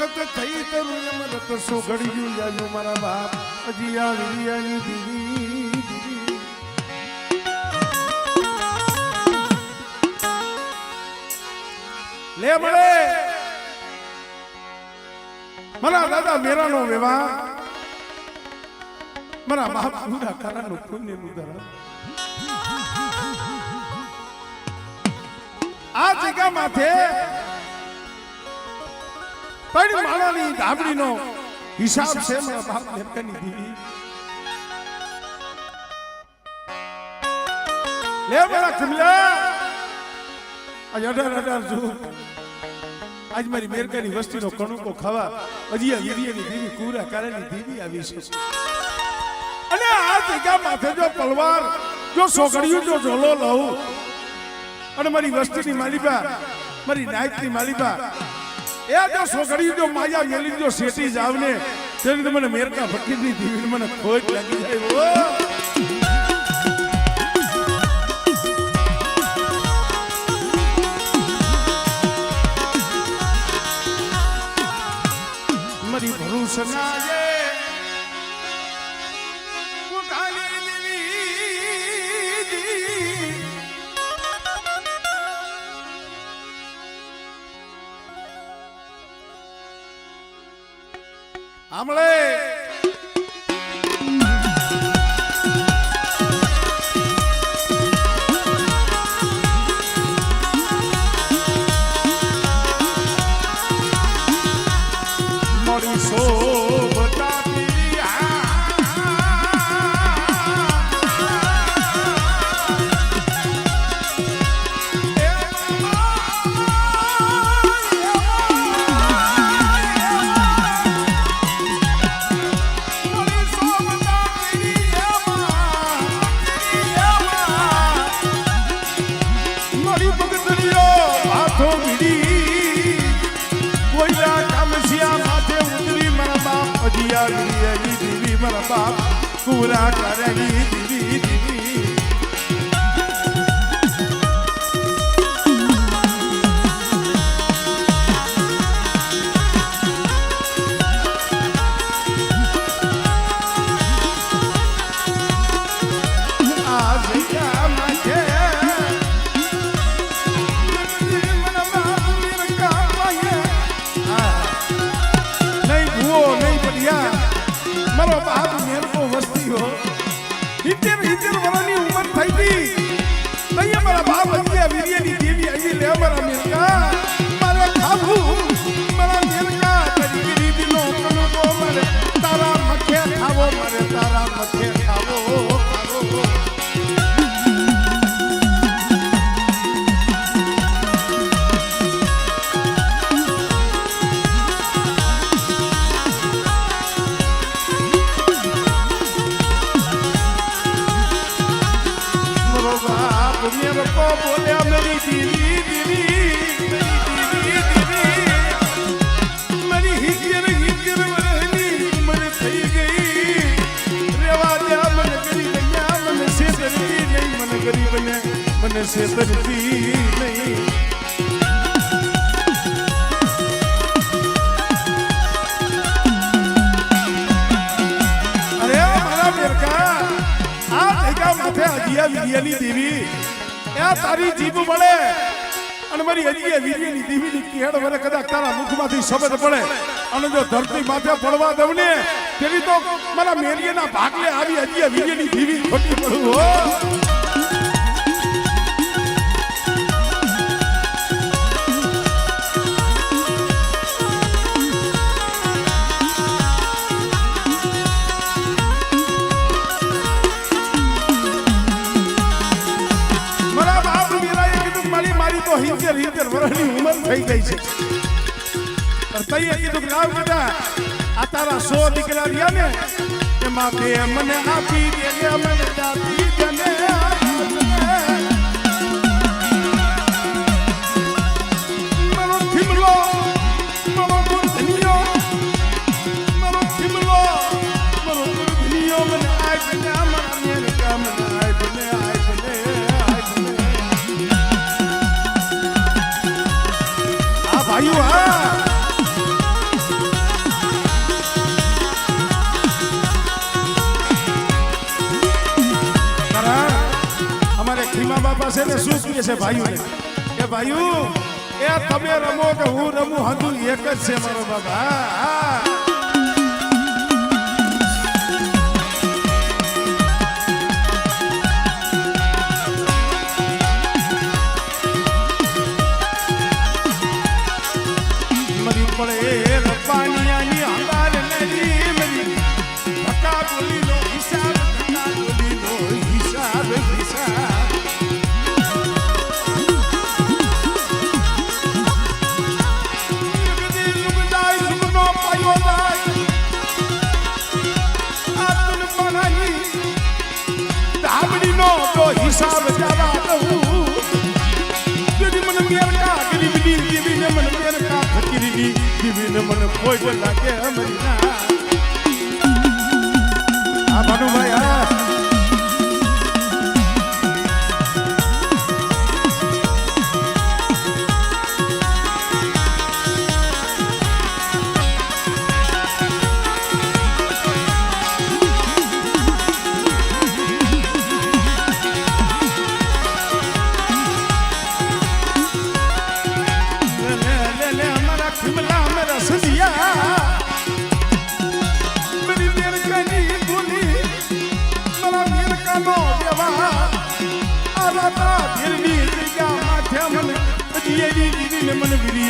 વખત થઈ તરું એમ રત સુગડ્યું જાયું મારા બાપ. હજી આવી દીવી દીવી. લે મળે. મારા દાદા મેરાનો વિવાહ. મારા બાપ પૂરા કારાનું પુણ્યનું ધરણ આ જગ્યા માથે પણ માળાની ધાબડીનો હિસાબ છે મારા બાપ નેરકાની દીવી લે મારા કમલા આજ અઢાર અઢાર જૂન આજ મારી મેરકાની વસ્તીનો કણુકો ખાવા હજી આ વીરિયાની દીવી કુરા કારેની દીવી આવી છે. અને આ જગ્યા માથે જો પલવાર જો સોગડિયું જો ઝોલો લઉં અને મારી વસ્તીની માલિકા મારી નાયકની માલિબા એ જો સોગડિયું જો માયા મેલી જો સેટી જાવ ને તેને તો મને મેરકા ફકીરની દેવીને મને ખોટ લાગી જાય. ઓ! મારી ભરૂસના I'm late. મને છેતરતી નહીં મારા બેરકા આ ભેગા માથે અજિયા વિરિયાની દેવી એ તારી જીભ મળે અને મારી અજિયા વિરિયાની દેવીની કેડ વરે કદાચ તારા મુખમાંથી શબ્દ પડે અને જો ધરતી માથે પડવા દઉં ને તેની તો મારા મેરીના ભાગલે આવી અજિયા વિરિયાની દેવી ખોટી પડું હિંતેર વર્ષની ઉંમર થઈ ગઈ છે. તઈએ કીધું કે લાવ સો દીકરા રહ્યા એમાં બે મને આપી દે મને દાદી જને કે છે ભાઈઓને? કે ભાઈઓ એ તમે રમો કે હું રમું હતું એક જ છે મારો બાબા. હા, કોઈ જ લાગે અમરી ના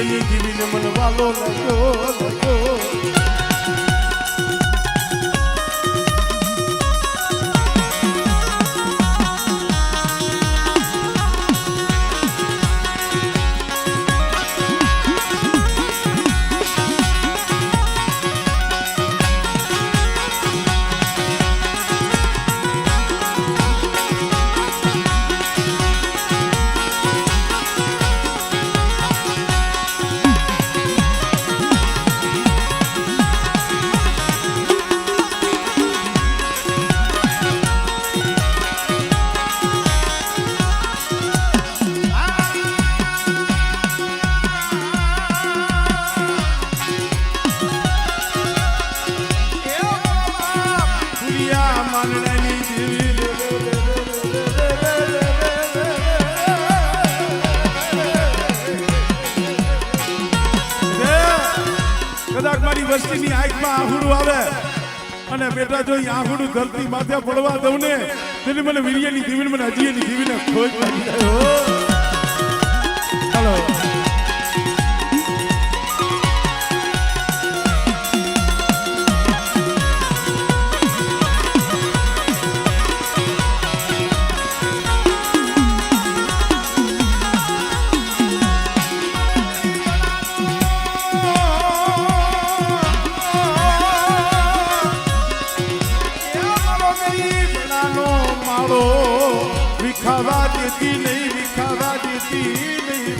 એની જીવીને મને વાલો લખ્યો લખ્યો કદાચ મારી વસ્તીની આંખમાં આહુડું આવે અને બેટા, જો આહુડું ધરતી માથે પડવા દઉં ને, તેને મને વીર્યની દીવીને મને હજીએની દીવીને ખોજ લાગી હો. ચાલો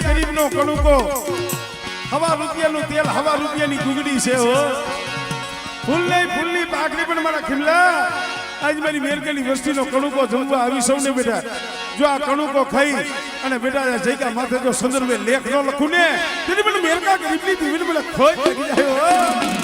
આ ગરીબનો કડુકો. હવા રૂપિયાનું તેલ, હવા રૂપિયાની ગુગડી છે, હો. ફૂલની ફૂલની પાઘડી પણ મારા ખીમલા. આજ મારી મેરકેલી વસ્તીનો કણુકો જમવા આવી સૌને બેટા. જો આ કણુકો ખાઈ અને બેટા જઈકા માથે જો સંદર્ભે લેખ ન લખું ને, તેની પણ મેરકા ગરીબની દીવીને બોલે ખોઈ જાય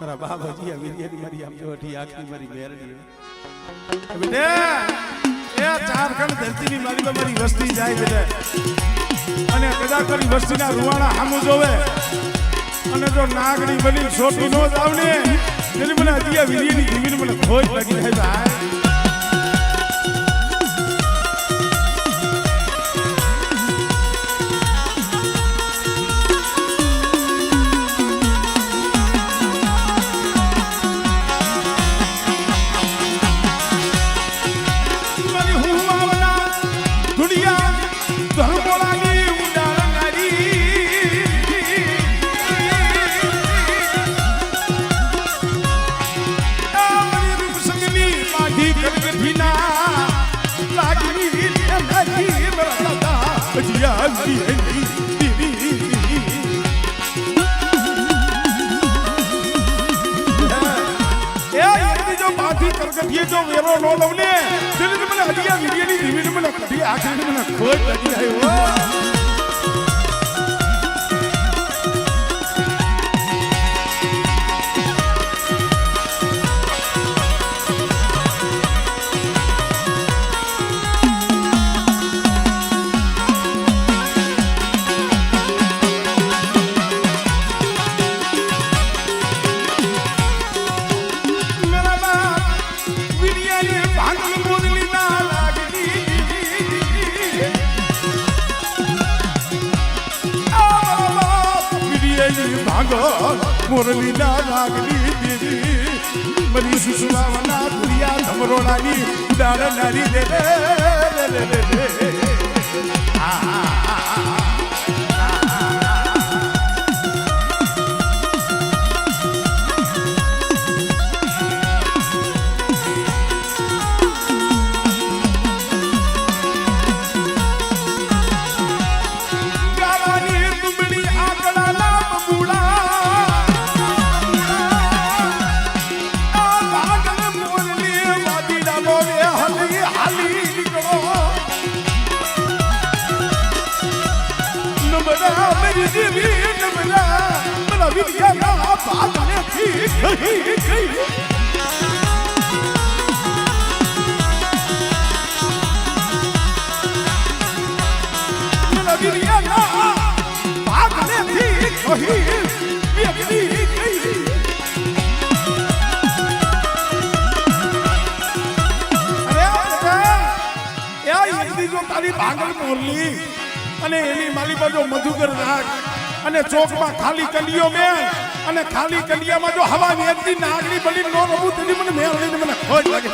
હો બાપ હજી આ મારી, આમ જો આખરી મારી મેરડી બેટે, એ ચારખંડ ધરતીની મારી મારી વસ્તી જાય બેટે. અને કદાચ કરી વસ્તીના રૂવાણા હામુ જોવે. અને જો નાગડી બની છોટી નો જ આવને તેની મને આ વીર્યની જીવીને મને ખોજ લાગી જાય ભાઈ. એમનાથી મારા દાદા અજિયાલની હેલી દીવી એ એની જો વેરો નો લવને. તેને મને હડિયા વિડિયાની મને ખોજ લાગી આવ્યો. વિડિયાની ભાંગલ મોરલી ના લાગી દેવી મરી સુસુરાવના દુનિયા ધમરોડાની ઉડાડનારી તારી ભાંગલ મોરલી અને એની મારી બાજુ મધુકર રાખ અને ચોકમાં ખાલી કલીઓ મેં અને ખાલી કલિયામાં જો હવા વેચતી નાગની બની નો રમું તેની મને મેળ લઈને મને ખોજ લાગે.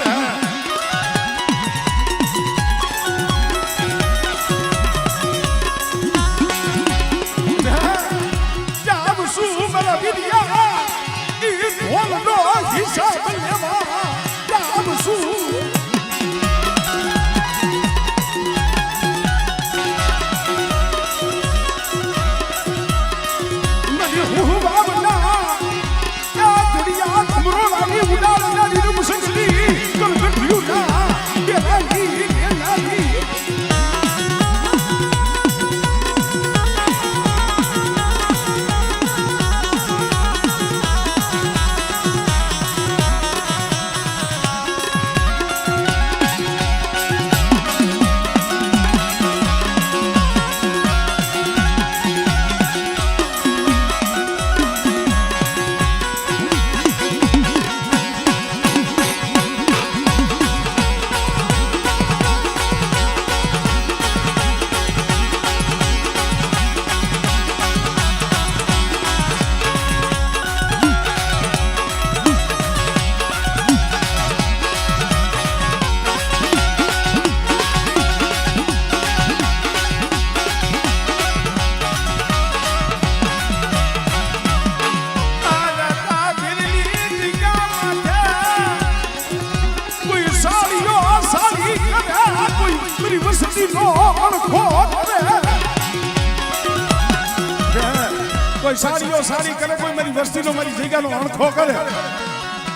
કોઈ સાડીઓ સાડી કરે, કોઈ મારી વસ્તીનો, મારી જગ્યાનો અણખો કરે.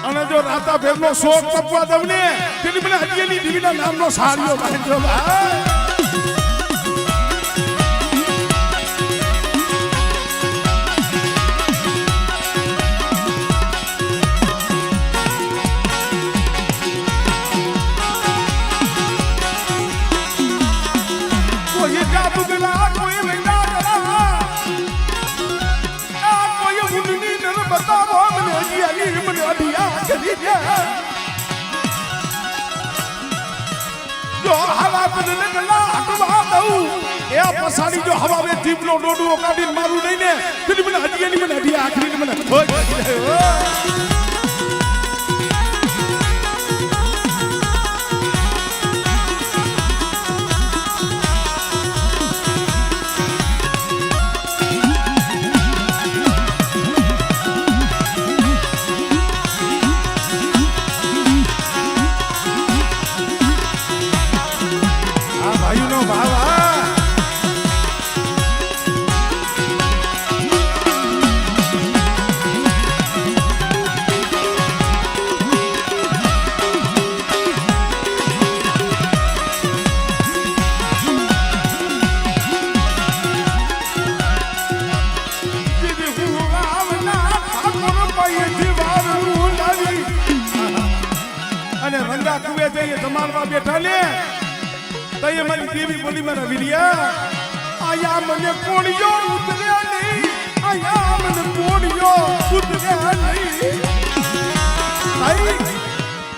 અને જો રાતા ભેગનો શોખ તપવા દઉં ને, તેની મને હરિયલી દીવીના નામનો સાડીઓ બાંધ્યો લાગો જો હવા બદલે ગલા હટવા દઉં એ પસાડી જો હવા વે જીભનો ડોડુઓ કાઢીને મારું નહીં ને તેની મને અડિયાની મને અડિયા આખરીને મને મારા વીરિયા આયા મને કોણિયો ઉતર્યા નહીં આયા મને કોણિયો ઉતર્યા નહીં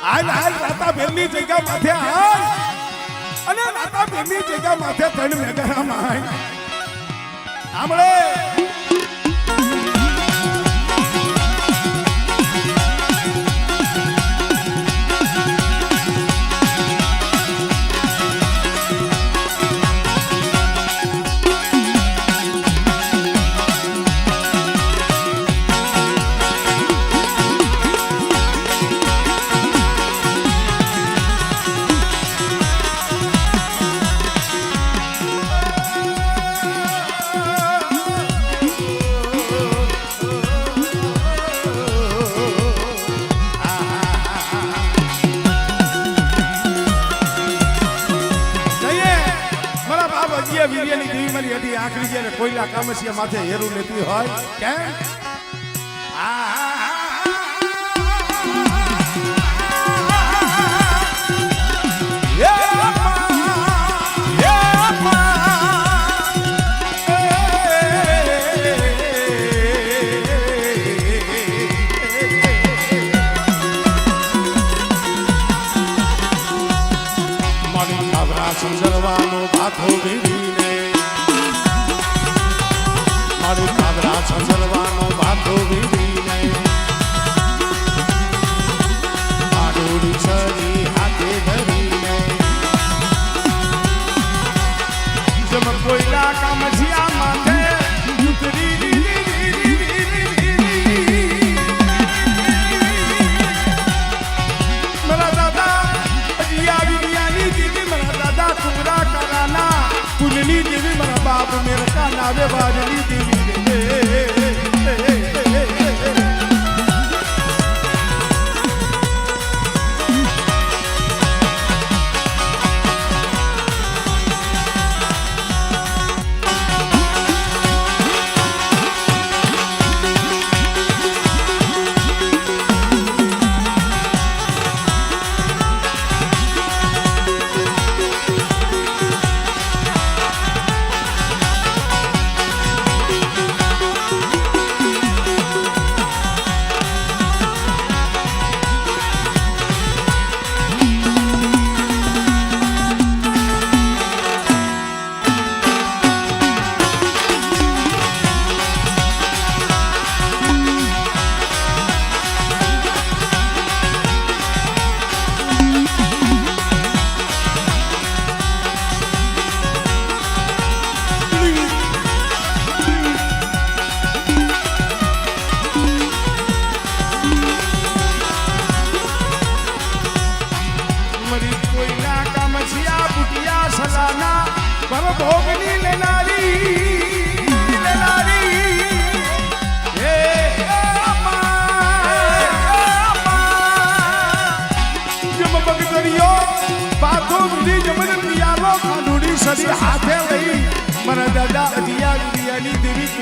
હાલ હાલ રાતા બેનની જગ્યા માથે હાલ અને રાતા બેનની જગ્યા માથે ત્રણ મેઘારામાં માય સાંભળે કામસિયા માથે હેરું લેતી હોય. કેમ?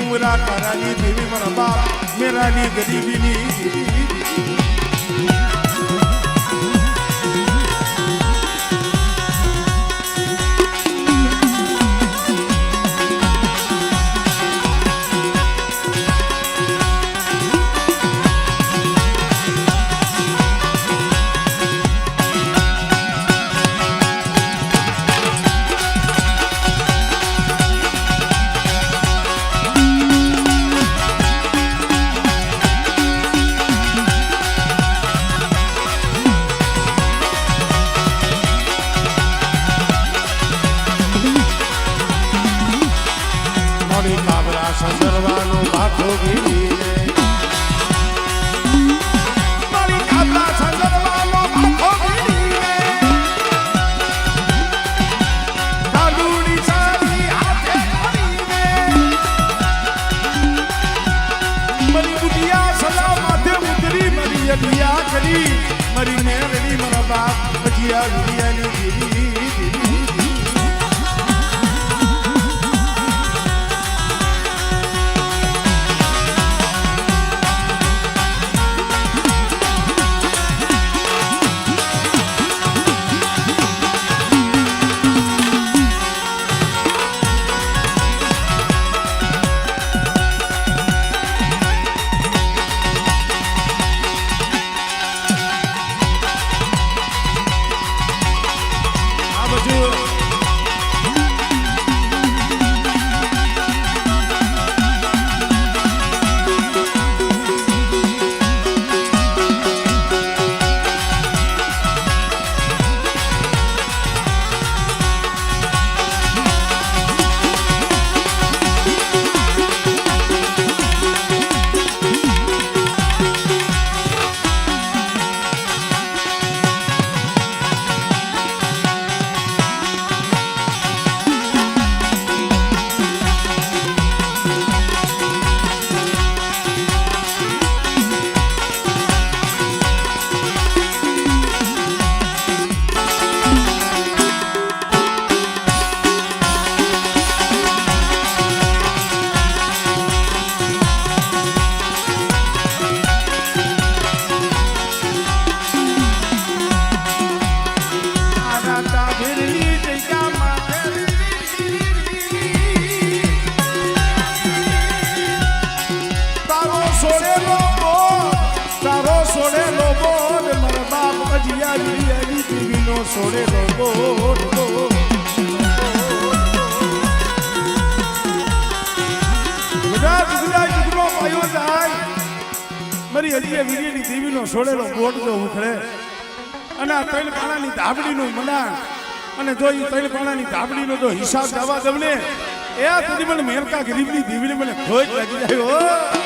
દેવી કુંવરા કારાની દેવી મારા બાપ મેરાની ગરીબીની મારી અજિયા વિરિયાની દીવીનો સોળેલો બોટ જો ઉખડે. અને આ ત્રણ પાણાની ધાબડીનું મનાણ અને જો એ ત્રણ પાણાની ધાબડીનો જો હિસાબ જવા દમને એ સુધી મને મેરકા ગરીબની દીવીને મને ખોજ લાગી જાય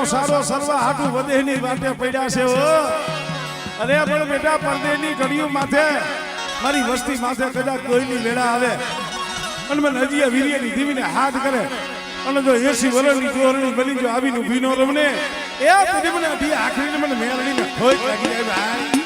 પેટનો સારો સર્વા હાટુ વધેની વાતે પડ્યા છે અરે પણ બેટા પરદેની ઘડિયું માથે, મારી વસ્તી માથે કદાચ કોઈની વેળા આવે. અને મને હજી વીર્યની ધીમીને હાથ કરે. અને જો એસી વરણની ચોરણી બની, જો આવીને ઊભી નો રમને એ પછી મને અઢી આખરીને મને મેળવીને ખોઈ લાગી જાય, ભાઈ.